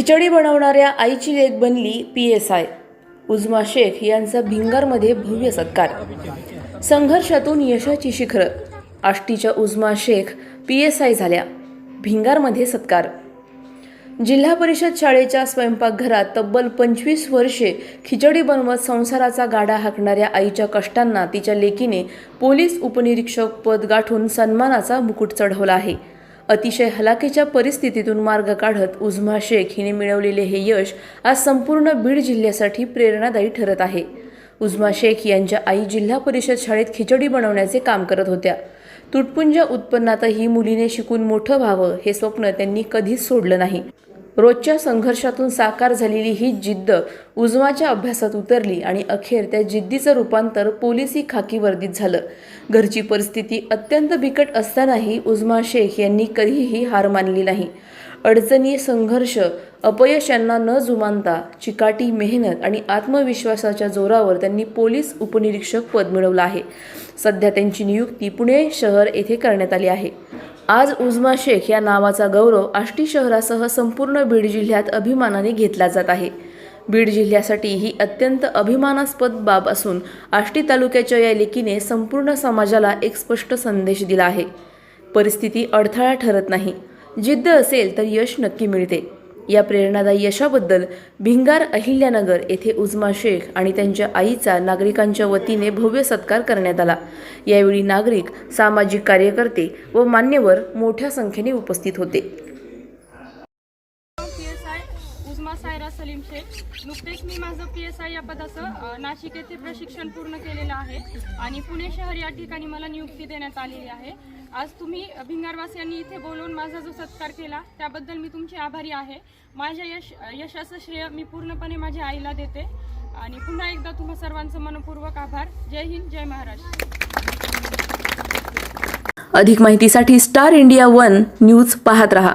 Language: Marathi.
खिचडी बनवणाऱ्या आईची लेक बनली P S I. Uzma Shaikh यांचा भिंगारमध्ये भव्य सत्कार. संघर्षातून यशाची शिखरं. आष्टीच्या Uzma Shaikh P S I झाल्या. भिंगारमध्ये सत्कार. जिल्हा परिषद शाळेच्या स्वयंपाकघरात तब्बल पंचवीस वर्षे खिचडी बनवत संसाराचा गाडा हाकणाऱ्या आईच्या कष्टांना तिच्या लेकीने पोलीस उपनिरीक्षक पद गाठून सन्मानाचा मुकुट चढवला आहे. अतिशय हलाखीच्या परिस्थितीतून मार्ग काढत उझमा शेख हिने मिळवलेले हे यश आज संपूर्ण बीड जिल्ह्यासाठी प्रेरणादायी ठरत आहे. उझमा शेख यांच्या आई जिल्हा परिषद शाळेत खिचडी बनवण्याचे काम करत होत्या. तुटपुंज उत्पन्नातही मुलीने शिकून मोठं व्हावं हे स्वप्न त्यांनी कधीच सोडलं नाही. रोजच्या संघर्षातून साकार झालेली ही जिद्द उजमाच्या अभ्यासात उतरली आणि अखेर त्या जिद्दीचं रूपांतर पोलिसी खाकी वर्दीत झालं. घरची परिस्थिती अत्यंत बिकट असतानाही उजमा शेख यांनी कधीही हार मानली नाही. अडचणी संघर्ष अपयश यांना न जुमानता चिकाटी मेहनत आणि आत्मविश्वासाच्या जोरावर त्यांनी पोलीस उपनिरीक्षक पद मिळवलं आहे. सध्या त्यांची नियुक्ती पुणे शहर येथे करण्यात आली आहे. आज उजमा शेख या नावाचा गौरव आष्टी शहरासह संपूर्ण बीड जिल्ह्यात अभिमानाने घेतला जात आहे. बीड जिल्ह्यासाठी ही अत्यंत अभिमानास्पद बाब असून आष्टी तालुक्याच्या या लेकीने संपूर्ण समाजाला एक स्पष्ट संदेश दिला आहे. परिस्थिती अडथळा ठरत नाही. जिद्द असेल तर यश नक्की मिळते. या प्रेरणादायी यशाबद्दल भिंगार अहिल्यानगर येथे उजमा शेख आणि त्यांच्या आईचा नागरिकांच्या वतीने भव्य सत्कार करण्यात आला. यावेळी नागरिक सामाजिक कार्यकर्ते व मान्यवर मोठ्या संख्येने उपस्थित होते P S I Usma Saira Salim Shaikh. नुकतेच मी माझं पी एस आय या पदाचं नाशिक येथे प्रशिक्षण पूर्ण केलेलं आहे आणि पुणे शहर या ठिकाणी मला नियुक्ती देण्यात आलेली आहे. आज तुम्ही भिंगारवासियांनी इथे बोलवून माझा जो सत्कार केला त्याबद्दल मी तुमची आभारी आहे. माझ्या यश यशाचं श्रेय मी पूर्णपणे माझ्या आईला देते आणि पुन्हा एकदा तुम्हा सर्वांचं मनपूर्वक आभार. जय हिंद जय महाराष्ट्र. अधिक माहितीसाठी स्टार इंडिया वन न्यूज पाहत रहा.